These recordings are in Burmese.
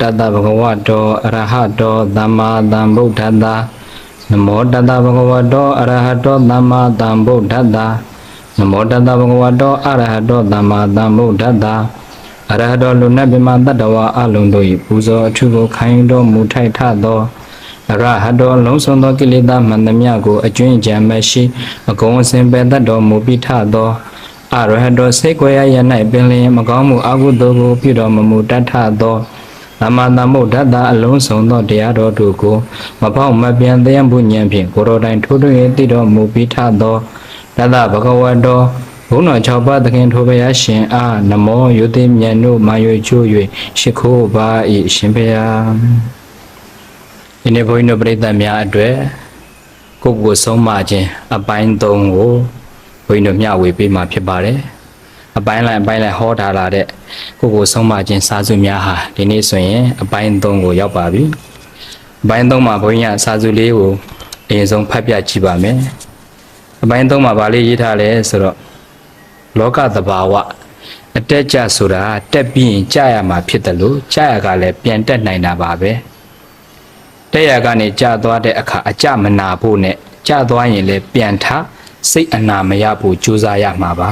တတ္တဗဂဝတောအရဟတောသမ္မာသမ္ဗုဒ္ဓတ္တနမောတတ္တဗဂဝတောအရဟတောသမ္မာသမ္ဗုဒ္ဓတ္တနမောတတ္တဗဂဝတောအရဟတောသမ္မာသမ္ဗုဒ္ဓတ္တအရဟတောလူနတ်မြမတတ္တဝါအလုံးတို့၏ပူဇော်အထုကိုခိုင်းတော်မူထိုက်ထသောအရဟတောလုံးစုံသောကိလေသာမှန်သမျှကိုအကျွင့်ကြံမရှိအကုန်အစင်ပယ်တတ်တော်မူပြီးထသောအရဟတောစိတ်ကိုရရ၌ပင်လျင်မကောင်းမှုအကုသိုလ်ကိုပြုတော်မမူတတ်ထသော သမ္မာသမ္ဗုဒ္ဓတ္တအလုံးစုံသောတရားတော်တို့ကိုမဖောက်မပြန်သယံဘုညံဖြင့်ကိုယ်တော်တိုင်ထိုးထွင်း၍တည်တော်မူပြီးထသောတတ္တဘဂဝတောဘုန်းတော်၆ပါးသခင်ထိုဘုရားရှင်အားနမောယုတိမြတ်တို့မာရွေချိုး၍ရှိခိုးပါ၏ရှင်ဘုရားဒီနေ့ဘုန်းကြီးတို့ပြိဿများအတွက်ကိုယ့်ကိုယ်ဆုံးမခြင်းအပိုင်း၃ကိုဘုန်းကြီးတို့မျှဝေပေးမှာဖြစ်ပါတယ် အပိုင်းလိုက်အပိုင်းလိုက်ဟောထားလာတဲ့ကိုကိုဆုံးမခြင်းစာစုများဟာဒီနေ့ဆိုရင်အပိုင်း၃ကိုရောက်ပါပြီအပိုင်း၃မှာဘုန်းကြီးကစာစုလေးကိုအရင်ဆုံးဖတ်ပြကြည့်ပါမယ်အပိုင်း၃မှာဗာလေးရေးထားလဲဆိုတော့လောကသဘာဝအတက်ကြဆိုတာတက်ပြီးရင်ကြာရမှာဖြစ်တယ်လို့ကြာရကလည်းပြန်တက်နိုင်တာပါပဲတက်ရကနေကြာသွားတဲ့အခါအကြမနာဖို့နဲ့ကြာသွားရင်လည်းပြန်ထစိတ်အနာမရဖို့ကြိုးစားရမှာပါ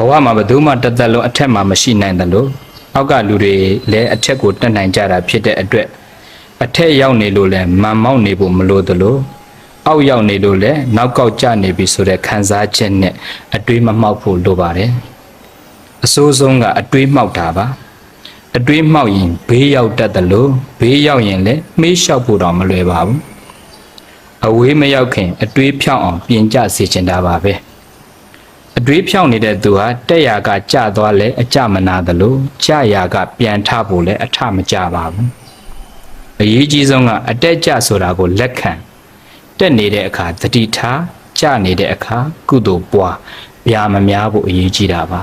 ဘဝမှာဘယ်သူမှတစ်သက်လုံးအထက်မှာမရှိနိုင်တယ်လို့အောက်ကလူတွေလည်းအထက်ကိုတက်နိုင်ကြတာဖြစ်တဲ့အတွက်အထက်ရောက်နေလို့လည်းမန်မောက်နေဖို့မလိုသလိုအောက်ရောက်နေလို့လည်းနောက်ကောက်ကျနေပြီဆိုတဲ့ခံစားချက်နဲ့အတွေးမမှောက်ဖို့လိုပါတယ်အဆိုးဆုံးကအတွေးမှောက်တာပါအတွေးမှောက်ရင်ဘေးရောက်တတ်တယ်လို့ဘေးရောက်ရင်လည်းမေးလျှောက်ဖို့တော့မလွယ်ပါဘူးအဝေးမရောက်ခင်အတွေးဖြောင်းအောင်ပြင်ကြစေချင်တာပါပဲ အတွေးဖြောင်းနေတဲ့သူဟာတက်ရာကကြသွားလဲအကြမနာသလိုကြရာကပြန်ထဖို့လဲအထမကြပါဘူးအရေးကြီးဆုံးကအတက်ကြဆိုတာကိုလက်ခံတက်နေတဲ့အခါသတိထားကြနေတဲ့အခါကုသိုလ်ပွားဗျာမများဖို့အရေးကြီးတာပါ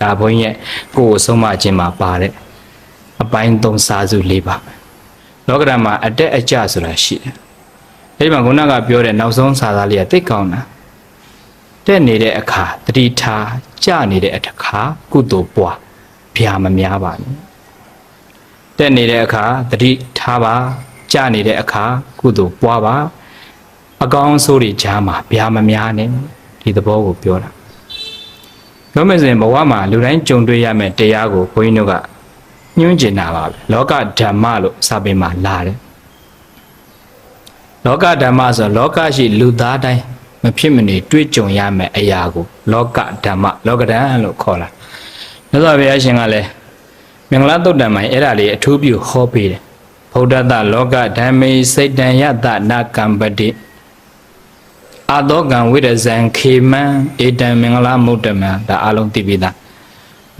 ဒါဘုန်းကြီးရဲ့ကိုယ်ကိုဆုံးမခြင်းမှာပါတဲ့အပိုင်းသုံးစားစုလေးပါလောကဓာတ်မှာအတက်အကျဆိုတာရှိတယ်အဲ့ဒီမှာခုနကပြောတဲ့နောက်ဆုံးစာသားလေးကသိကောင်းတာ တက်နေတဲ့အခါတတိထားကြနေတဲ့အခါကုသိုလ်ပွားဗျာမများပါဘူးတက်နေတဲ့အခါတတိထားပါကြနေတဲ့အခါကုသိုလ်ပွားပါအကောင်းဆိုးတွေကြားမှာဗျာမများနဲ့ဒီသဘောကိုပြောတာပြောမယ်ဆိုရင်ဘဝမှာလူတိုင်းကြုံတွေ့ရမယ့်တရားကိုဘုန်းကြီးတို့ကညွှန်းကျင်တာပါပဲလောကဓမ္မလို့စာပေမှာလာတယ်လောကဓမ္မဆိုလောကရှိလူသားတိုင်း မဖြစ်မနေတွေ့ကြုံရမယ့်အရာကိုလောကဓမ္မလောကဓာတ်လို့ခေါ်လာမြတ်စွာဘုရားရှင်ကလည်းမင်္ဂလာတုတ်တံမှာအဲ့ဒါလေးအထူးပြုဟောပေးတယ်ဗုဒ္ဓတလောကဓမ္မေစိတ်တံယတနာကံပတိအာတောကံဝိရဇံခေမံဧတံမင်္ဂလာမုဒ္ဓမံဒါအလုံးသိပြီသား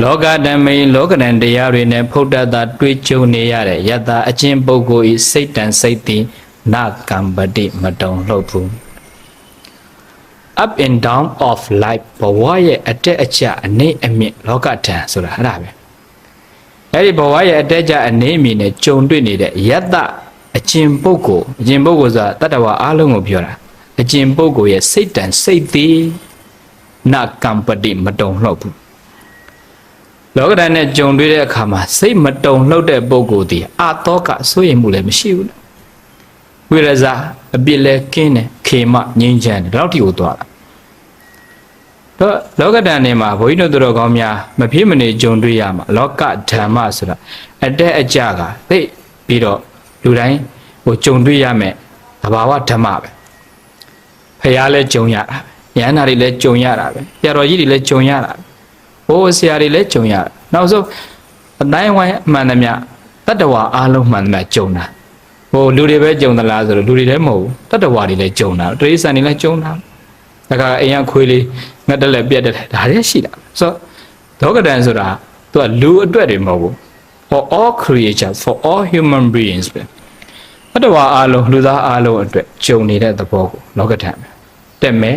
လောကဓမ္မေလောကဓာတ်တရားတွေနဲ့ဗုဒ္ဓတတွေ့ကြုံနေရတဲ့ယတအချင်းပုဂ္ဂိုလ်ဤစိတ်တံစိတ်တည်နာကံပတိမတုံလှုပ်ဘူး up and down of life ဘဝရဲ့အတက်အကျအနေအမြင့်လောကဓာတ်ဆိုတာအဲ့ဒါပဲအဲ့ဒီဘဝရဲ့အတက်အကျအနေအမြင့်နဲ့ကြုံတွေ့နေတဲ့ယတအကျင်ပုဂ္ဂိုလ်အကျင်ပုဂ္ဂိုလ်ဆိုတာတတ္တဝါအလုံးကိုပြောတာအကျင်ပုဂ္ဂိုလ်ရဲ့စိတ်တန်စိတ်သေးနာကံပတိမတုံလှုပ်ဘူးလောကဓာတ်နဲ့ကြုံတွေ့တဲ့အခါမှာစိတ်မတုံလှုပ်တဲ့ပုဂ္ဂိုလ်ဒီအာတောကစိုးရိမ်မှုလည်းမရှိဘူးဝိရဇအပြစ်လဲကင်းတယ် ခေမငြိမ်းချမ်းတယ်ဒီလောက်ထိကိုသွားတာတော့လောကဓာတ်နေမှာဘုန်းကြီးတို့တို့ကောင်းများမဖြစ်မနေကြုံတွေ့ရမှာလောကဓမ္မဆိုတာအတက်အကျကသိပြီးတော့လူတိုင်းဟိုကြုံတွေ့ရမယ်သဘာဝဓမ္မပဲဖះလဲကြုံရတာပဲယန္နာတွေလဲကြုံရတာပဲဆရာတော်ကြီးတွေလဲကြုံရတာပဲဘိုးဆရာတွေလဲကြုံရတာနောက်ဆုံးအတိုင်းဝိုင်းအမှန်သမျှတတ္တဝါအားလုံးမှန်သမျှကြုံတာ ဟိုလူတွေပဲကြုံသလားဆိုတော့လူတွေလည်းမဟုတ်ဘူးတတ္တဝါတွေလည်းကြုံတာတရိษံတွေလည်းကြုံတာဒါကအိမ်ကခွေးလေးငတ်တက်လက်ပြက်တက်တယ်ဒါလည်းရှိတာဆိုတော့ဒေါကတန်ဆိုတာသူကလူအတွက်တွေမဟုတ်ဘူး for all creatures for all human beings ပဲတတ္တဝါအားလုံးလူသားအားလုံးအတွက်ကြုံနေတဲ့သဘောကိုလောကဓာတ်ပဲတက်မယ်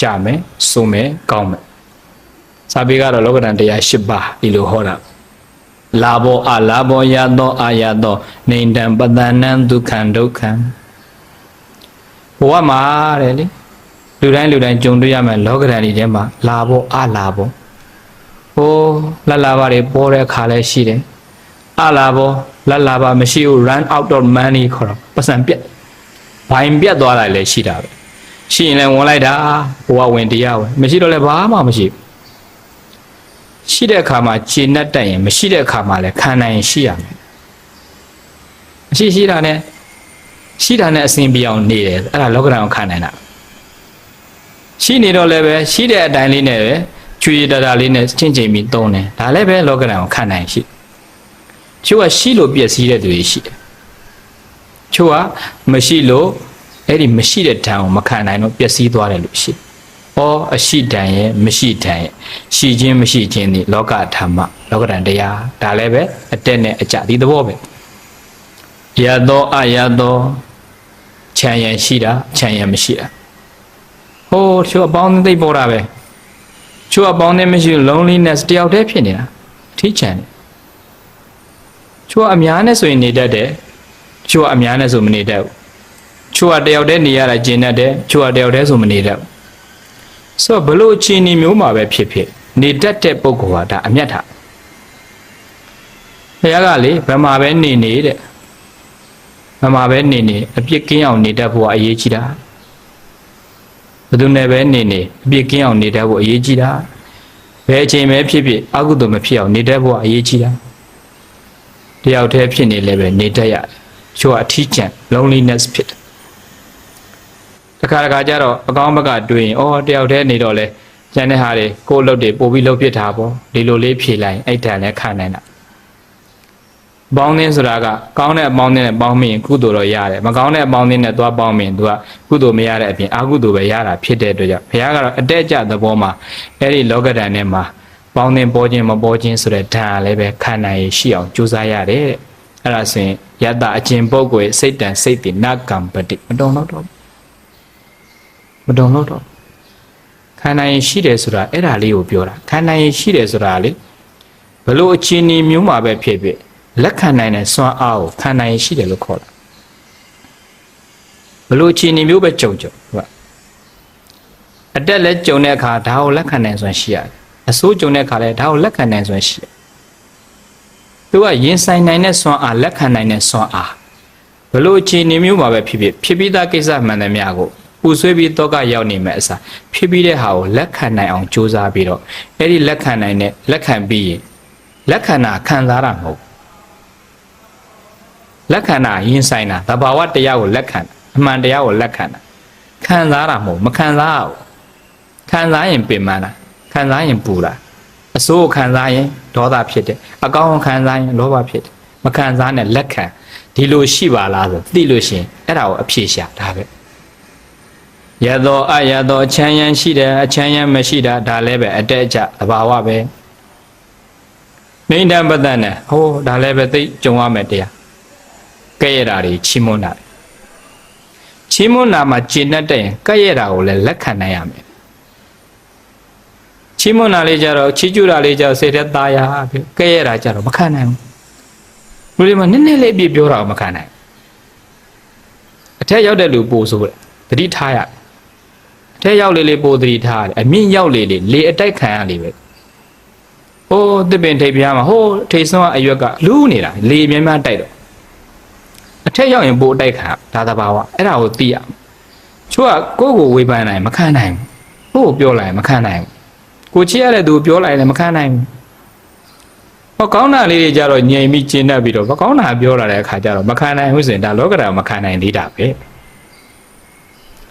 ကြမယ်ဆိုမယ်ကောင်းမယ်စာပေကတော့လောကဓာတ်တရား၈ပါးဒီလိုဟောတာ လာဘောအလာဘောယသောအာယသောနေတံပတနံဒုက္ခံဒုက္ခံဘဝမှာတဲ့လေလူတိုင်းလူတိုင်းကြုံတွေ့ရမယ်လောကဓာတ်ကြီးထဲမှာလာဘောအလာဘောဟိုလှလာပါတွေပေါ်တဲ့အခါလည်းရှိတယ်အလာဘောလက်လာပါမရှိဘူး run out of money ခေါ်တော့ပတ်စံပြက်ဘိုင်ပြက်သွားတာလည်းရှိတာပဲရှိရင်လည်းဝင်လိုက်တာဟိုကဝင်တရားဝင်မရှိတော့လည်းဘာမှမရှိဘူး ရှိတဲ့အခါမှာခြေနဲ့တက်ရင်မရှိတဲ့အခါမှာလည်းခံနိုင်ရင်ရှိရမယ်မရှိရှိတာနဲ့ရှိတာနဲ့အစဉ်ပြေအောင်နေတယ်အဲ့ဒါလောကဓာတ်ကိုခံနိုင်တာရှိနေတော့လည်းပဲရှိတဲ့အတိုင်းလေးနဲ့ပဲချွေတတာလေးနဲ့ချင်းချင်းပြီးသုံးတယ်ဒါလည်းပဲလောကဓာတ်ကိုခံနိုင်ရှိချို့ကရှိလို့ပြည့်စည်တဲ့သူတွေရှိတယ်ချို့ကမရှိလို့အဲ့ဒီမရှိတဲ့ဓာတ်ကိုမခံနိုင်တော့ပျက်စီးသွားတယ်လို့ရှိတယ်။ ဩအရှိတန်ရဲ့မရှိတန်ရဲ့ရှိခြင်းမရှိခြင်းဒီလောကဓမ္မလောကဓာတ်တရားဒါလည်းပဲအတက်နဲ့အကြဒီသဘောပဲ။ယသောအယသောခြံရန်ရှိတာခြံရန်မရှိတာ။ဟိုးချို့အပေါင်းအသင်းသိပ်ပေါ်တာပဲ။ချို့အပေါင်းအသင်းမရှိလို့ loneliness တယောက်တည်းဖြစ်နေတာ။ထိချန်တယ်။ချို့အများနဲ့ဆိုရင်နေတတ်တယ်။ချို့အများနဲ့ဆိုမနေတတ်ဘူး။ချို့ကတယောက်တည်းနေရတာကျင်တတ်တယ်။ချို့ကတယောက်တည်းဆိုမနေတတ်ဘူး။ ဆိုတော့ဘလို့အခြေအနေမျိုးမှာပဲဖြစ်ဖြစ်နေတတ်တဲ့ပုဂ္ဂိုလ်ကဒါအမျက်ထားဘုရားကလေဗမာပဲနေနေတဲ့ဗမာပဲနေနေအပြစ်ကင်းအောင်နေတတ်ဖို့အရေးကြီးတာဘယ်သူနဲ့ပဲနေနေအပြစ်ကင်းအောင်နေတတ်ဖို့အရေးကြီးတာဘယ်အချိန်ပဲဖြစ်ဖြစ်အကုသိုလ်မဖြစ်အောင်နေတတ်ဖို့အရေးကြီးတာတယောက်တည်းဖြစ်နေလည်းပဲနေတတ်ရတယ်ချို့ကအထီးကျန် loneliness ဖြစ်တယ် တခါတခါကျတော့အကောင်းဘက်ကတွေးရင်အော်တယောက်တည်းနေတော့လဲကျန်တဲ့ဟာတွေကိုယ်လုပ်တွေပို့ပြီးလုပ်ဖြစ်တာပေါ့ဒီလိုလေးဖြေလိုက်ရင်အဲ့တန်လည်းခံနိုင်တာပေါင်းသင်းဆိုတာကကောင်းတဲ့အပေါင်းသင်းနဲ့ပေါင်းမိရင်ကုသိုလ်တော့ရတယ်မကောင်းတဲ့အပေါင်းသင်းနဲ့သွားပေါင်းမိရင် तू ကကုသိုလ်မရတဲ့အပြင်အကုသိုလ်ပဲရတာဖြစ်တဲ့အတွက်ကြောင့်ဘုရားကတော့အတက်အကျသဘောမှာအဲ့ဒီလောကဓာတ်နဲ့မှာပေါင်းသင်းပေါ်ခြင်းမပေါ်ခြင်းဆိုတဲ့ဓာတ်လည်းပဲခံနိုင်ရရှိအောင်ကြိုးစားရတယ်တဲ့အဲ့ဒါဆိုရင်ယတအကျင်ပုဂ္ဂိုလ်ရဲ့စိတ်တန်စိတ်တည်နကံပတိမတုံတော့တော့ မတုံတော့တော့ခန္ဓာရင်ရှိတယ်ဆိုတာအဲ့ဒါလေးကိုပြောတာခန္ဓာရင်ရှိတယ်ဆိုတာလေဘလို့အချင်းဤမျိုးမှာပဲဖြစ်ဖြစ်လက်ခံနိုင်တဲ့စွမ်းအားကိုခန္ဓာရင်ရှိတယ်လို့ခေါ်တာဘလို့အချင်းဤမျိုးပဲကြုံကြုံဟုတ်အတက်လက်ကြုံတဲ့အခါဒါကိုလက်ခံနိုင်စွမ်းရှိရတယ်အစိုးကြုံတဲ့အခါလဲဒါကိုလက်ခံနိုင်စွမ်းရှိတယ်သူကရင်ဆိုင်နိုင်တဲ့စွမ်းအားလက်ခံနိုင်တဲ့စွမ်းအားဘလို့အချင်းဤမျိုးမှာပဲဖြစ်ဖြစ်ဖြစ်ပြီးသားကိစ္စမှန်သမျှကို ပူဆွေးပြီးတော့ကရောက်နေမဲ့အစားဖြစ်ပြီးတဲ့ဟာကိုလက်ခံနိုင်အောင်ကြိုးစားပြီးတော့အဲ့ဒီလက်ခံနိုင်တဲ့လက်ခံပြီးရင်လက်ခံတာခံစားတာမဟုတ်လက်ခံတာရင်ဆိုင်တာတဘာဝတရားကိုလက်ခံတာအမှန်တရားကိုလက်ခံတာခံစားတာမဟုတ်မခံစားဘူးခံစားရင်ပင်ပန်းတာခံစားရင်ပူတာအစိုးကိုခံစားရင်ဒေါသဖြစ်တယ်အကောင်းကိုခံစားရင်လောဘဖြစ်တယ်မခံစားနဲ့လက်ခံဒီလိုရှိပါလားဆိုသိလို့ရှိရင်အဲ့ဒါကိုအဖြေရှာဒါပဲ ရသောအရသောအချမ်းရန်ရှိတယ်အချမ်းရန်မရှိတာဒါလည်းပဲအတက်အကျသဘာဝပဲမိန်တံပဒနဲ့ဟိုးဒါလည်းပဲသိကြုံရမယ်တရားကဲ့ရတာတွေချီးမွမ်းတာချီးမွမ်းတာမှာကျင့်တတ်တဲ့ရင်ကဲ့ရတာကိုလည်းလက်ခံနိုင်ရမယ်ချီးမွမ်းတာလေးကြတော့ချီးကျူးတာလေးကြတော့စိတ်ထဲသားရပြီကဲ့ရတာကြတော့မခံနိုင်ဘူးလူတွေမှာနည်းနည်းလေးအပြစ်ပြောတာကိုမခံနိုင်အထက်ရောက်တဲ့လူပို့ဆိုတယ်တတိထားရတယ် ထဲရောက်လေလေပိုသတိထားရတယ်အမြင့်ရောက်လေလေလေအတိုက်ခံရလေပဲဟိုးတစ်ပင်ထိပ်ပြားမှာဟိုးထိပ်စွန်းကအရွက်ကလူးနေတာလေများများတိုက်တော့အထက်ရောက်ရင်ပိုအတိုက်ခံဒါသဘာဝအဲ့ဒါကိုသိရချို့ကကိုယ့်ကိုဝေဖန်နိုင်မခံနိုင်ဘူးကိုယ့်ကိုပြောလိုက်မခံနိုင်ဘူးကိုချစ်ရတဲ့သူပြောလိုက်လည်းမခံနိုင်ဘူးဟောကောင်းတာလေးတွေကြတော့ညင်ပြီးကျင်းတတ်ပြီးတော့မကောင်းတာပြောလာတဲ့အခါကျတော့မခံနိုင်ဘူးဆိုရင်ဒါလောကဓာတ်မခံနိုင်သေးတာပဲ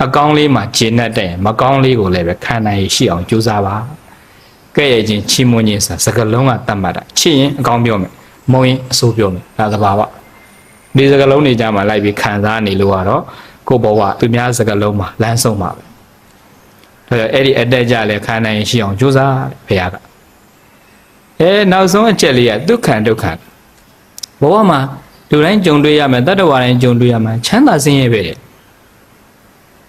အကောင်းလေးမှာဂျင်းနဲ့တဲ့ရင်မကောင်းလေးကိုလည်းပဲခံနိုင်ရရှိအောင်ကြိုးစားပါကဲ့ရဲ့ချင်းချီးမွမ်းခြင်းဆိုစကလုံးကတတ်မှတ်တာချစ်ရင်အကောင်းပြောမယ်မုံရင်အဆိုးပြောမယ်ဒါသဘာဝဒီစကလုံးတွေကြမှာလိုက်ပြီးခံစားနေလို့ကတော့ကိုယ့်ဘဝသူများစကလုံးမှာလမ်းဆုံးပါပဲဒါကြောင့်အဲ့ဒီအတက်ကြလဲခံနိုင်ရရှိအောင်ကြိုးစားဘုရားကအဲနောက်ဆုံးအချက်လေးကဒုက္ခဒုက္ခဘဝမှာလူတိုင်းကြုံတွေ့ရမယ်တတ္တဝါတိုင်းကြုံတွေ့ရမယ်ချမ်းသာစင်းရဲပဲတဲ့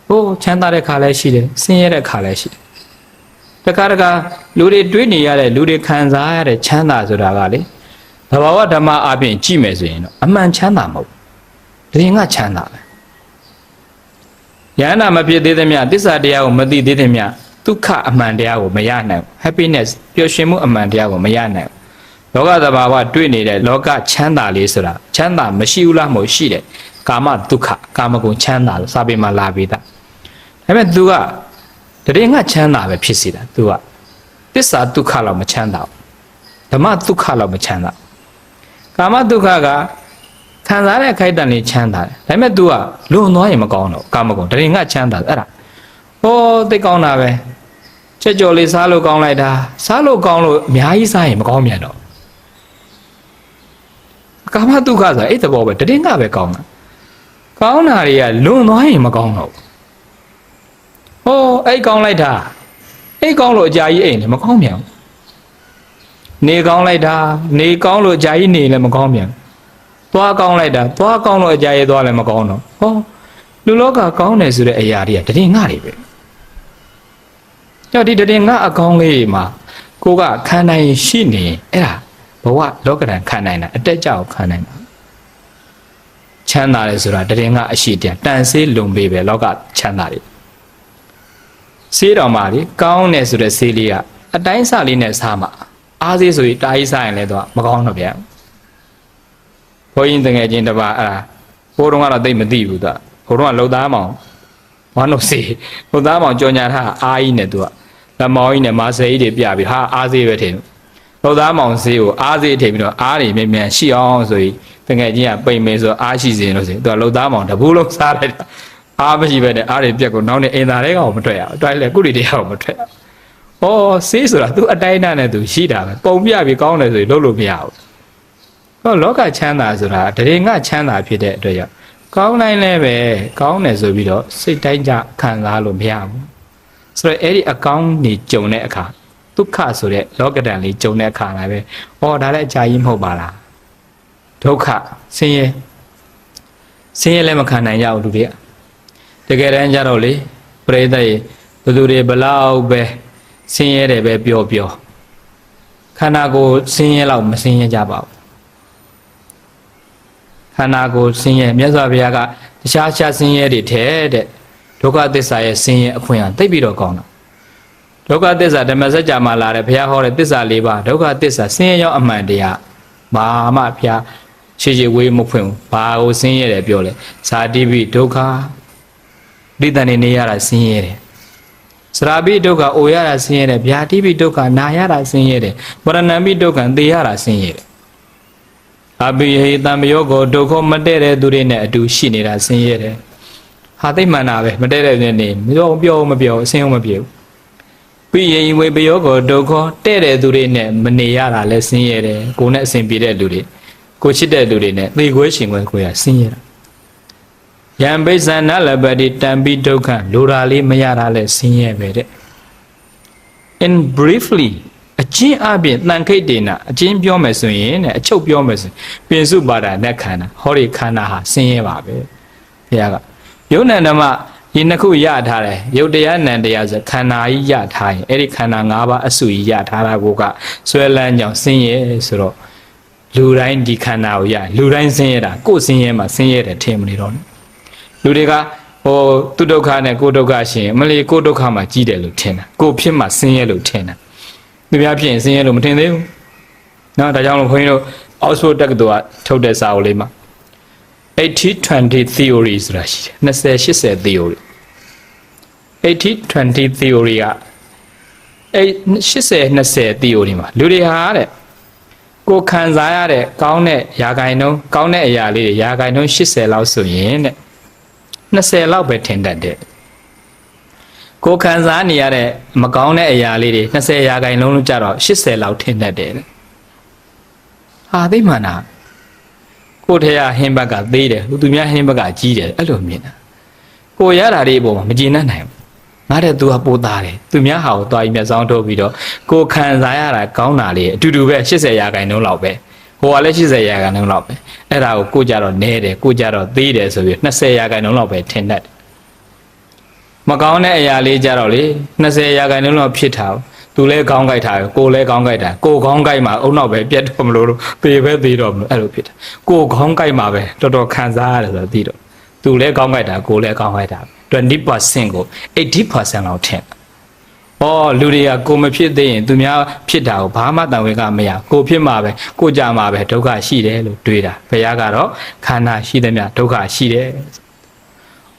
ဟိုးချမ်းသာတဲ့ခါလည်းရှိတယ်ဆင်းရဲတဲ့ခါလည်းရှိတယ်တခါတခါလူတွေတွေးနေရတဲ့လူတွေခံစားရတဲ့ချမ်းသာဆိုတာကလေသဘာဝဓမ္မအပြင်ကြည့်မယ်ဆိုရင်တော့အမှန်ချမ်းသာမဟုတ်ဘူးတရင်ကချမ်းသာပဲယန္တာမဖြစ်သေးသမျှတစ္ဆာတရားကိုမသိသေးသမျှဒုက္ခအမှန်တရားကိုမရနိုင်ဘူး happiness ပျော်ရွှင်မှုအမှန်တရားကိုမရနိုင်ဘူးလောကသဘာဝတွေ့နေတဲ့လောကချမ်းသာလေးဆိုတာချမ်းသာမရှိဘူးလားမဟုတ်ရှိတယ်ကာမဒုက္ခကာမဂုဏ်ချမ်းသာလို့စာပေမှာလာပြီးသား ဒါပေမဲ့ तू ကတရင်ကချမ်းသာပဲဖြစ်စီတာ तू ကသစ္စာဒုက္ခလောက်မချမ်းသာဘူးဓမ္မဒုက္ခလောက်မချမ်းသာဘူးကာမဒုက္ခကခံစားတဲ့အခိုက်အတန့်လေးချမ်းသာတယ်ဒါပေမဲ့ तू ကလွန်သွားရင်မကောင်းတော့ကာမဂုဏ်တရင်ကချမ်းသာတယ်အဲ့ဒါဟောသိကောင်းတာပဲချက်ကြော်လေးစားလို့ကောင်းလိုက်တာစားလို့ကောင်းလို့အများကြီးစားရင်မကောင်းပြန်တော့ ကာမတုခဆိုတာအဲ့သဘောပဲတည်ငါပဲကောင်းတာကောင်းတာတွေကလွန်သွားရင်မကောင်းတော့ဘူး ဟောအဲ့ကောင်းလိုက်တာအဲ့ကောင်းလို့အကြာကြီးအိမ်လည်းမကောင်းပြန်ဘူးနေကောင်းလိုက်တာနေကောင်းလို့အကြာကြီးနေလည်းမကောင်းပြန်ဘူးသွားကောင်းလိုက်တာသွားကောင်းလို့အကြာကြီးသွားလည်းမကောင်းတော့ဟောလူလောကကောင်းတယ်ဆိုတဲ့အရာတွေကတည်ငါတွေပဲကြောက်ဒီတည်ငါအကောင်းလေးတွေမှာကိုကခံနိုင်ရှိနေရင်အဲ့ဒါဘဝလောကဓာတ်ခံနိုင်တာအတက်ကြောက်ခံနိုင်တာချမ်းသာတယ်ဆိုတာတရင်ကအရှိတည်းတန်ဆေးလုံပေးပဲလောကချမ်းသာတယ် ဆေးတော်မှာလေကောင်းတယ်ဆိုတဲ့ဆေးလေးကအတိုင်းစလေးနဲ့စားမှာအားဆေးဆိုရင်တာကြီးစားရင်လည်းတော့မကောင်းတော့ဗျာဘိုးရင်တငယ်ချင်းတစ်ပါးအဲ့ဒါဘိုးတော်ကတော့သိမသိဘူးသူကဘိုးတော်ကလှုပ်သားမောင်ဝမ်းလို့စေလှုပ်သားမောင်ကြော်ညာထားအားကြီးနဲ့သူကလက်မောင်းကြီးနဲ့မာဆေးကြီးတွေပြပြီးဟာအားဆေးပဲထင်တယ်လောသားမောင်ဆေးကိုအားစေးထည့်ပြီးတော့အားတွေမြန်မြန်ရှိအောင်ဆိုပြီးတကယ်ကြီးကပိန်မယ်ဆိုအားရှိစေလို့ဆိုရင်သူကလောသားမောင်တပူးလုံးစားလိုက်တာ အားမရှိပဲနဲ့အားတွေပြက်ကိုနောက်နေအင်သာတွေကမထွက်ရအောင်တွိုင်းလေကုရီတရားမထွက်ရအောင်ဩဆေးဆိုတာ तू အတိုင်းအတာနဲ့ तू ရှိတာပဲပုံပြပြီးကောင်းတယ်ဆိုရင်လုပ်လို့မရဘူးဟောလောကချမ်းသာဆိုတာတရေငါချမ်းသာဖြစ်တဲ့အတွက်ကြောင့်ကောင်းနိုင်လဲပဲကောင်းတယ်ဆိုပြီးတော့စိတ်တိုင်းကြခံစားလို့မရဘူးဆိုတော့အဲ့ဒီအကောင်းနေကြုံတဲ့အခါဒုက္ခဆိုတဲ့လောကဒဏ်လေးကြုံတဲ့အခါမှာပဲ။ဩဒါလည်းအကြာကြီးမဟုတ်ပါလား။ဒုက္ခဆင်းရဲဆင်းရဲလည်းမခံနိုင်ကြဘူးလူတွေက။ တကယ်တမ်းကျတော့လေပရိသတ်ရေဘယ်သူတွေဘလောက်ပဲဆင်းရဲတယ်ပဲပြောပြောခန္ဓာကိုယ်ဆင်းရဲလောက်မဆင်းရဲကြပါဘူး။ခန္ဓာကိုယ်ဆင်းရဲမြတ်စွာဘုရားကတခြားခြားဆင်းရဲတွေထဲတဲ့ဒုက္ခသစ္စာရဲ့ဆင်းရဲအခွင့်အသိပ်ပြီးတော့ကောင်းတာ။ဒုက္ခသစ္စာဓမ္မစကြာမှာလာတယ်ဘုရားဟောတဲ့သစ္စာ၄ပါးဒုက္ခသစ္စာဆင်းရဲရောက်အမှန်တရားဘာမှဘုရားရှေ့ရှေ့ဝေးမဖွင့်ဘူးဘာကိုဆင်းရဲတယ်ပြောလဲဇာတိပိဒုက္ခ တိတ္တနေနေရတာဆင်းရဲတယ်စရာပိဒုက္ခအိုရတာဆင်းရဲတယ်ဗျာတိပိဒုက္ခနာရတာဆင်းရဲတယ်ပရဏံပိဒုက္ခသေရတာဆင်းရဲတယ်အပိဟိတံမယောကိုဒုက္ခမတည့်တဲ့သူတွေနဲ့အတူရှိနေတာဆင်းရဲတယ်ဟာသိမှန်တာပဲမတည့်တဲ့သူတွေနေမပြောပြောမပြောအဆင်းမပြေဘူးပြီးရင်ဝေပယောကိုဒုက္ခတဲ့တဲ့သူတွေနဲ့မနေရတာလဲဆင်းရဲတယ်ကိုယ်နဲ့အဆင်ပြေတဲ့လူတွေကိုချစ်တဲ့လူတွေနဲ့သေခွဲရှင်ခွဲခွဲရဆင်းရဲတာ ယံပိဿနလပတိတံပိဒုက္ခလိုတာလေးမရတာလဲဆင်းရဲပဲတဲ့ in briefly အချင်းအပြင်တန်ခိတ်တေနာအချင်းပြောမယ်ဆိုရင်တဲ့အချုပ်ပြောမယ်ဆိုရင်ပြင်စုပါဒာနဲ့ခန္ဓာဟောဒီခန္ဓာဟာဆင်းရဲပါပဲဘုရားကယုံနန္ဒမဒီနှစ်ခုရထားတယ်ယုတ်တရားနံတရားဆိုခန္ဓာကြီးရထားရင်အဲ့ဒီခန္ဓာ၅ပါးအစုကြီးရထားတာကိုကဆွဲလန်းကြောင်ဆင်းရဲဆိုတော့လူတိုင်းဒီခန္ဓာကိုရလူတိုင်းဆင်းရဲတာကိုယ်ဆင်းရဲမှာဆင်းရဲတယ်ထင်မနေတော့နဲ့ လူတွေကဟိုသူဒုက္ခနဲ့ကိုယ်ဒုက္ခရှင်အမလီကိုယ်ဒုက္ခမှာကြီးတယ်လို့ထင်တာကိုယ်ဖြစ်မှာဆင်းရဲလို့ထင်တာသူများဖြစ်ရင်ဆင်းရဲလို့မထင်သေးဘူးနော်ဒါကြောင့်လို့ခွန်ကြီးတို့အောက်စဖို့တက္ကသိုလ်ကထုတ်တဲ့စာအုပ်လေးမှာ80-20 theory ဆိုတာရှိတယ်20-80 theory 80-20 theory ကအဲ80-20 theory မှာလူတွေဟာတဲ့ကိုယ်ခံစားရတဲ့ကောင်းတဲ့ယာဂိုင်နှုန်းကောင်းတဲ့အရာလေးတွေယာဂိုင်နှုန်း80လောက်ဆိုရင်တဲ့ 20လောက်ပဲထင်တတ်တယ်ကိုယ်ခံစားနေရတဲ့မကောင်းတဲ့အရာလေးတွေ20ရာခိုင်နှုန်းလို့ကြတော့80လောက်ထင်တတ်တယ်တဲ့ဟာသိမှန်တာကိုယ်ထဲကဟင်းဘက်ကသေးတယ်သူများဟင်းဘက်ကကြီးတယ်အဲ့လိုမြင်တာကိုယ်ရတာတွေအပေါ်မှာမကျေနပ်နိုင်ဘူးငါတဲ့သူကပိုသားတယ်သူများဟာကိုတွားပြီးမျက်စောင်းထုတ်ပြီးတော့ကိုယ်ခံစားရတာကောင်းတာလေးအတူတူပဲ80ရာခိုင်နှုန်းလောက်ပဲ ဟိုကလည်း80ရာခိုင်နှုန်းလောက်ပဲအဲ့ဒါကိုကိုကြတော့နဲတယ်ကိုကြတော့သေးတယ်ဆိုပြီး20ရာခိုင်နှုန်းလောက်ပဲထင်တတ်တယ်မကောင်းတဲ့အရာလေးကြတော့လေ20ရာခိုင်နှုန်းလောက်ဖြစ်တာသူလဲကောင်းကြိုက်တာကိုလဲကောင်းကြိုက်တာကိုကောင်းကြိုက်မှာအုံနောက်ပဲပြတ်တော့မလို့ပေပဲသေးတော့မလို့အဲ့လိုဖြစ်တာကိုကောင်းကြိုက်မှာပဲတော်တော်ခံစားရတယ်ဆိုတော့သိတော့သူလဲကောင်းကြိုက်တာကိုလဲကောင်းကြိုက်တာ20%ကို80%လောက်ထင်။ဩ ဩလူတွေကကိုမဖြစ်သေးရင်သူများဖြစ်တာကိုဘာမှတန်ဝေကမရကိုဖြစ်မှာပဲကိုကြမှာပဲဒုက္ခရှိတယ်လို့တွေးတာဘုရားကတော့ခန္ဓာရှိသည်မြဒုက္ခရှိတယ်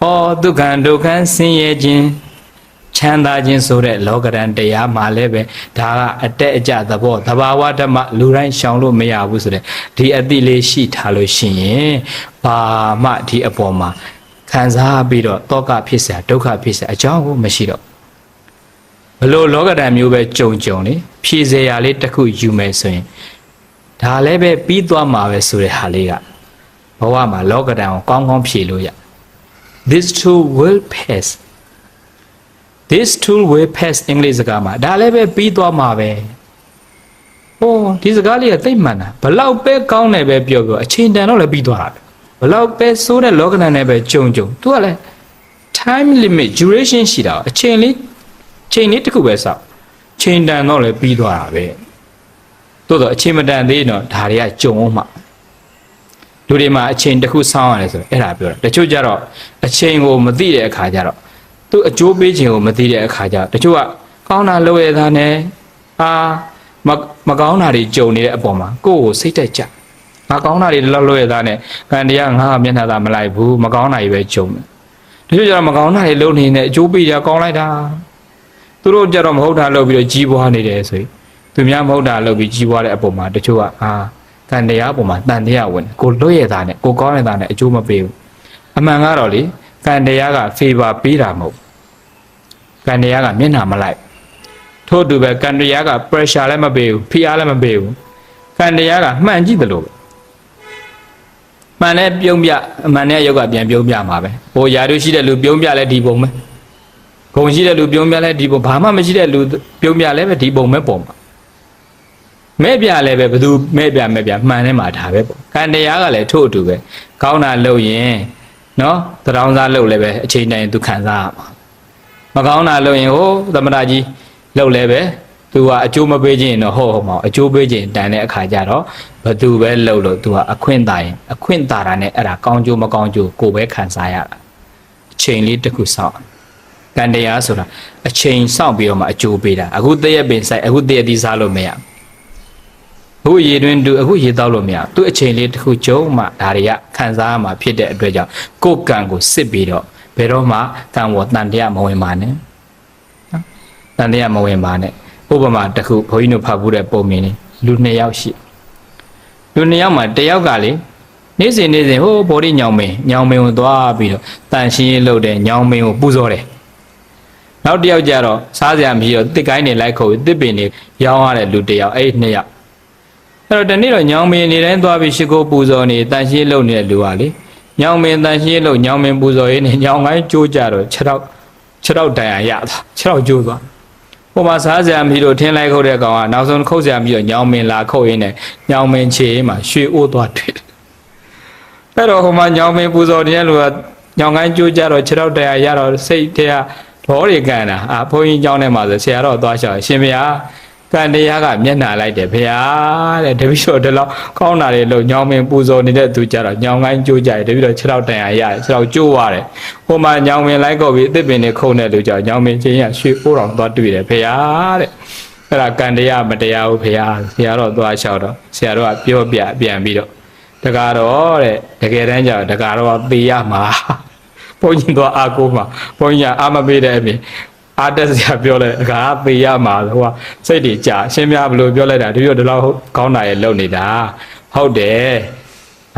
ဩဒုက္ခဒုက္ခဆင်းရဲခြင်းချမ်းသာခြင်းဆိုတဲ့လောကရန်တရားမှာလည်းပဲဒါကအတက်အကျသဘောသဘာဝဓမ္မလူတိုင်းရှောင်လို့မရဘူးဆိုတဲ့ဒီအတိလေးရှိထားလို့ရှိရင်ဘာမှဒီအပေါ်မှာခံစားပြီးတော့တောကဖြစ်เสียဒုက္ခဖြစ်เสียအကြောင်းကိုမရှိတော့ ဘလို့လောကဓာတ်မျိုးပဲကြုံကြုံလေဖြည့်စရာလေးတစ်ခုယူမယ်ဆိုရင်ဒါလည်းပဲပြီးသွားမှာပဲဆိုတဲ့ဟာလေးကဘဝမှာလောကဓာတ်ကိုကောင်းကောင်းဖြည့်လို့ရ this too will pass this too will pass အင်္ဂလိပ်စကားမှာဒါလည်းပဲပြီးသွားမှာပဲဟိုဒီစကားလေးကသိပ်မှန်တာဘလောက်ပဲကောင်းတယ်ပဲပြောပြောအချိန်တန်တော့လည်းပြီးသွားတာပဲဘလောက်ပဲဆိုးတဲ့လောကဓာတ်နဲ့ပဲကြုံကြုံသူကလည်း time limit duration ရှိတာအချိန်လေး ချိန်လေးတစ်ခုပဲစောက်ချိန်တန်တော့လည်းပြီးသွားတာပဲတိုးတော့အချိန်မတန်သေးရင်တော့ဒါတွေကကြုံအောင်မှလူတွေမှာအချိန်တစ်ခုစောင်းရတယ်ဆိုတော့အဲ့ဒါပြောတာတချို့ကြတော့အချိန်ကိုမသိတဲ့အခါကျတော့သူအကျိုးပေးခြင်းကိုမသိတဲ့အခါကျတော့တချို့ကကောင်းတာလုပ်ရတာနဲ့အာမမကောင်းတာတွေကြုံနေတဲ့အပေါ်မှာကိုယ့်ကိုစိတ်တက်ကြငါကောင်းတာတွေလောက်လို့ရတာနဲ့ကံတရားငါကမျက်နှာသာမလိုက်ဘူးမကောင်းတာတွေပဲကြုံတယ်တချို့ကျတော့မကောင်းတာတွေလုပ်နေတဲ့အကျိုးပေးကြကောင်းလိုက်တာ သူတို့ကြတော့မဟုတ်တာလုပ်ပြီးတော့ကြီးပွားနေတယ်ဆိုရင်သူများမဟုတ်တာလုပ်ပြီးကြီးပွားတဲ့အပေါ်မှာတချို့ကအာကံတရားအပေါ်မှာတန်တရားဝင်ကိုလွတ်ရတာနဲ့ကိုကောင်းရတာနဲ့အကျိုးမပေးဘူးအမှန်ကတော့လေကံတရားက favor ပေးတာမဟုတ်ကံတရားကမျက်နှာမလိုက်ထို့အတူပဲကံတရားက pressure လည်းမပေးဘူးဖိအားလည်းမပေးဘူးကံတရားကမှန်ကြည့်တယ်လို့ပဲမှန်နဲ့ပြုံးပြအမှန်နဲ့ယောက်ကပြန်ပြုံးပြမှာပဲဟိုယာတို့ရှိတဲ့လူပြုံးပြလဲဒီပုံပဲ ဂုံရှိတဲ့လူပြုံးပြလဲဒီပုံဘာမှမရှိတဲ့လူပြုံးပြလဲပဲဒီပုံပဲပုံမှာမဲ့ပြလဲပဲဘသူမဲ့ပြမဲ့ပြမှန်နဲ့မှာဒါပဲပေါ့ကံတရားကလည်းထို့အတူပဲကောင်းတာလုပ်ရင်နော်သတောင်းစားလုပ်လဲပဲအချိန်တိုင်းသူခံစားရမှာမကောင်းတာလုပ်ရင်ဟိုသမဏကြီးလုပ်လဲပဲသူကအကျိုးမပေးခြင်းတော့ဟုတ်ဟုတ်မအောင်အကျိုးပေးခြင်းတန်တဲ့အခါကျတော့ဘသူပဲလှုပ်လို့သူကအခွင့်တာရင်အခွင့်တာတာနဲ့အဲ့ဒါကောင်းကျိုးမကောင်းကျိုးကိုပဲခံစားရတာအချိန်လေးတစ်ခုစောင့် ကံတရားဆိုတာအချိန်စောင့်ပြီးတော့မှအကျိုးပေးတာအခုတည့်ရက်ပင်ဆိုင်အခုတည့်ရက်ဒီစားလို့မရဘူးအခုရေတွင်တူအခုရေတောက်လို့မရသူအချိန်လေးတစ်ခုကျုံမှဒါတွေကခံစားရမှာဖြစ်တဲ့အတွက်ကြောင့်ကိုယ်ကံကိုစစ်ပြီးတော့ဘယ်တော့မှကံဝတန်တရားမဝင်ပါနဲ့နော်တန်တရားမဝင်ပါနဲ့ဥပမာတစ်ခုဘုန်းကြီးတို့ဖတ်ဘူးတဲ့ပုံမြင်နေလူနှစ်ယောက်ရှိလူနှစ်ယောက်မှာတစ်ယောက်ကလေနေ့စဉ်နေ့စဉ်ဟိုဘော်ဒီညောင်မင်းညောင်မင်းကိုသွားပြီးတော့တန်ရှင်းရေးလုပ်တဲ့ညောင်မင်းကိုပူဇော်တယ် နောက်တစ်ယောက်ကျတော့စားစရာမရှိတော့တစ်ကိုင်းနေလိုက်ခုတ်တစ်ပင်နေရောင်းရတဲ့လူတစ်ယောက်အဲ့နှစ်ယောက်အဲ့တော့တနေ့တော့ညောင်မင်းနေတိုင်းသွားပြီးရှိခိုးပူဇော်နေတန်ရှင်းလုပ်နေတဲ့လူကလေညောင်မင်းတန်ရှင်းလုပ်ညောင်မင်းပူဇော်ရေးနေညောင်ကိုင်းကျိုးကြတော့6တော့6တော့တန်ရရသွား6တော့ကျိုးသွားဟိုမှာစားစရာမီလို့ထင်းလိုက်ခုတ်တဲ့ကောင်ကနောက်ဆုံးခုတ်စရာမီတော့ညောင်မင်းလာခုတ်ရင်းနဲ့ညောင်မင်းခြေမှာရွှေအိုးသွားတွေ့တယ်အဲ့တော့ဟိုမှာညောင်မင်းပူဇော်နေတဲ့လူကညောင်ကိုင်းကျိုးကြတော့6တော့တန်ရရတော့စိတ်ထဲက ဒေါ်ရီကန်တာအာဘုန်းကြီးကျောင်းထဲမှာဆိုဆရာတော်သွားလျှောက်ရှင်ဗျာကံတရားကမျက်နှာလိုက်တယ်ဗျာတဲ့တပည့်တော်ဒီလောက်ကောင်းတာတွေလို့ညောင်မင်းပူဇော်နေတဲ့သူကြတော့ညောင်ကိုင်းကျိုးကြတယ်တပည့်တော်6တော့တန်ရရတယ်6တော့ကျိုးရတယ်ဟိုမှာညောင်မင်းလိုက်ကုန်ပြီးအစ်စ်ပင်တွေခုံတဲ့လူကြောင့်ညောင်မင်းချင်းရရွှေအိုးတော်သွားတွေ့တယ်ဗျာတဲ့အဲ့ဒါကံတရားမတရားဘူးဗျာဆရာတော်သွားလျှောက်တော့ဆရာတော်ကပြောပြပြန်ပြီးတော့တကားတော့တဲ့တကယ်တမ်းကျတော့တကားတော့သေရမှာ ဘုန်းကြီးတော့အာကိုမှာဘုန်းကြီးကအာမပေးတဲ့အပြင်အာတက်စရာပြောလိုက်အခါပေးရမှာဟိုကစိတ်တွေကြာအရှင်းများဘလို့ပြောလိုက်တာတပြည့်တော့ဒီလောက်ကောင်းတာရဲ့လုံနေတာဟုတ်တယ်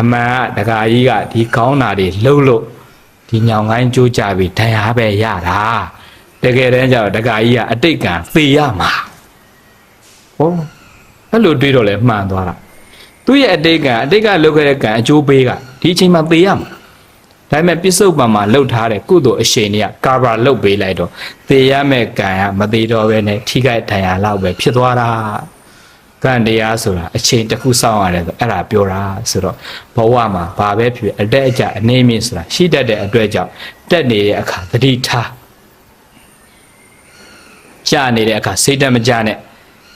အမှန်ကဒကာကြီးကဒီကောင်းတာတွေလှုပ်လို့ဒီညောင်ကိုင်းကြိုးကြပြီးဒဏ်ရာပဲရတာတကယ်တမ်းကျတော့ဒကာကြီးကအတိတ်ကံသေရမှာဟောအဲ့လိုတွေးတော့လဲမှန်သွားတာသူ့ရဲ့အတိတ်ကံအတိတ်ကလုပ်ခဲ့တဲ့ကံအကျိုးပေးကဒီအချိန်မှာသေရမှာ ဒါပေမဲ့ပြစ္ဆုတ်ပံမှာလှုပ်ထားတဲ့ကုသိုလ်အရှိန်တွေကကာဗာလှုပ်ပေးလိုက်တော့သေရမဲ့ကံကမသေးတော့ပဲနဲ့ထိခိုက်ဒဏ်ရာလောက်ပဲဖြစ်သွားတာကံတရားဆိုတာအချိန်တစ်ခုစောင့်ရတယ်ဆိုအဲ့ဒါပြောတာဆိုတော့ဘဝမှာဘာပဲဖြစ်အတက်အကျအနေမြင့်ဆိုတာရှိတတ်တဲ့အတွက်ကြောင့်တက်နေတဲ့အခါသတိထားကြာနေတဲ့အခါစိတ်တက်မကြနဲ့တ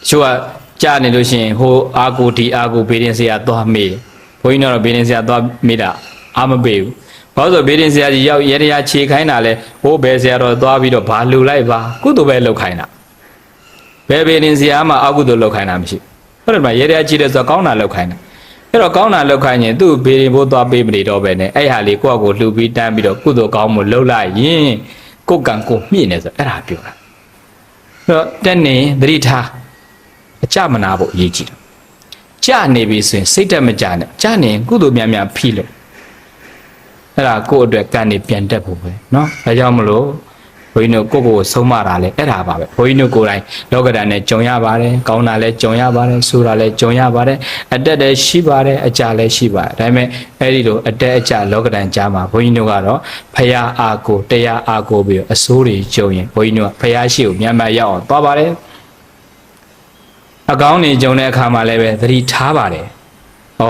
ချို့ကကြာနေလို့ရှိရင်ဟိုအာကိုဒီအာကိုဘေးရင်ဆရာသွားမေးတယ်ဘုန်းကြီးတို့ဘေးရင်ဆရာသွားမေးတာအာမပေးဘူး ဘာလို့ဆိုဘေးရင်ဆရာကြီးရောက်ရဲတရားခြေခိုင်းတာလဲဟိုဘယ်ဆရာတော်သွားပြီးတော့ဘာလူလိုက်ပါကုသိုလ်ပဲလုပ်ခိုင်းတာဘယ်ပေရင်စရာမှအကုသိုလ်လောက်ခိုင်းတာမရှိဘူးဟုတ်တယ်မလားရေရကြည့်တယ်ဆိုတော့ကောင်းတာလောက်ခိုင်းတာအဲ့တော့ကောင်းတာလောက်ခိုင်းရင်သူ့ဘေရင်ဘိုးသွားပေးမနေတော့ပဲနဲ့အဲ့ဟာလေးကိုယ့်အကိုလှူပြီးတန်းပြီးတော့ကုသိုလ်ကောင်းမှုလှုပ်လိုက်ရင်ကိုယ်ကံကိုမြင့်နေဆိုအဲ့ဒါပြောတာအဲ့တော့တက်နေသတိထားအကြမနာဖို့အရေးကြီးတယ်ကြနေပြီဆိုရင်စိတ်တက်မကြနဲ့ကြနေရင်ကုသိုလ်များများဖိလို့ အဲ့ဒါကိုယ့်အတွက်ကံနေပြန်တက်ဖို့ပဲเนาะဒါကြောင့်မလို့ဘုန်းကြီးတို့ကိုယ့်ကိုယ်ဆုံးမတာလဲအဲ့ဒါပါပဲဘုန်းကြီးတို့ကိုယ်တိုင်လောကဓာတ်နဲ့ကြုံရပါတယ်ကောင်းတာလဲကြုံရပါတယ်ဆိုးတာလဲကြုံရပါတယ်အတက်လည်းရှိပါတယ်အကြလည်းရှိပါတယ်ဒါပေမဲ့အဲ့ဒီလိုအတက်အကြလောကဓာတ်ကြားမှာဘုန်းကြီးတို့ကတော့ဖရာအာကိုတရားအာကိုပြီးတော့အဆိုးတွေကြုံရင်ဘုန်းကြီးတို့ကဖရာရှိကိုမြန်မြန်ရောက်အောင်သွားပါတယ်အကောင်းနေကြုံတဲ့အခါမှာလည်းပဲသတိထားပါတယ်ဩ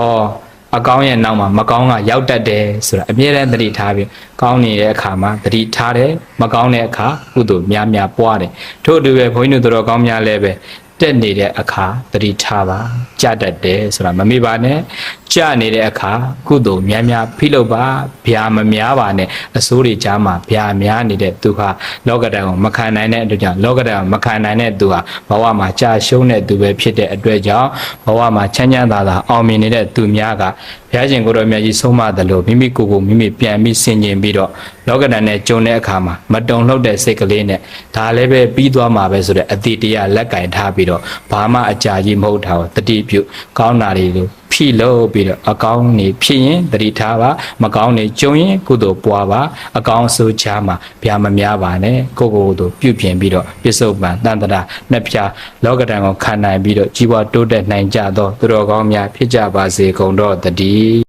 အကောင်းရဲ့နောက်မှာမကောင်းကရောက်တတ်တယ်ဆိုတာအမြဲတမ်းသတိထားပြီးကောင်းနေတဲ့အခါမှာသတိထားတယ်မကောင်းတဲ့အခါကုသိုလ်များများပွားတယ်ထို့အတူပဲဘုန်းကြီးတို့တော်ကောင်းများလည်းပဲ တက်နေတဲ့အခါသတိထားပါကြတတ်တယ်ဆိုတာမမေ့ပါနဲ့ကြနေတဲ့အခါကုသိုလ်များများဖိလုပ်ပါဗျာမများပါနဲ့အစိုးတွေကြားမှာဗျာများနေတဲ့သူဟာလောကဓာတ်ကိုမခံနိုင်တဲ့အတွက်ကြောင့်လောကဓာတ်ကိုမခံနိုင်တဲ့သူဟာဘဝမှာကြာရှုံးတဲ့သူပဲဖြစ်တဲ့အတွက်ကြောင့်ဘဝမှာချမ်းချမ်းသာသာအောင်မြင်နေတဲ့သူများကဘုရားရှင်ကိုယ်တော်မြတ်ကြီးဆုံးမတယ်လို့မိမိကိုယ်ကိုမိမိပြန်ပြီးဆင်ခြင်ပြီးတော့လောကဓာတ်နဲ့ကြုံတဲ့အခါမှာမတုံ့လှုပ်တဲ့စိတ်ကလေးနဲ့ဒါလည်းပဲပြီးသွားမှာပဲဆိုတဲ့အတိတရားလက်ကင်ထားပြီးတော့ဘာမှအကြာကြီးမဟုတ်တာကိုတတိပြုကောင်းတာတွေလို့ဖြည့်လို့ပြီးတော့အကောင်းနေဖြစ်ရင်တတိထားပါမကောင်းနေကြုံရင်ကုသိုလ်ပွားပါအကောင်းဆိုးချားမှာဗျာမများပါနဲ့ကိုယ့်ကိုယ်ကိုယ်တို့ပြုပြင်ပြီးတော့ပြစ္ဆုတ်ပံတန်တရာနှစ်ဖြာလောကဓာတ်ကိုခံနိုင်ပြီးတော့ជីវတိုးတက်နိုင်ကြသောသူတော်ကောင်းများဖြစ်ကြပါစေကုန်တော့တည်း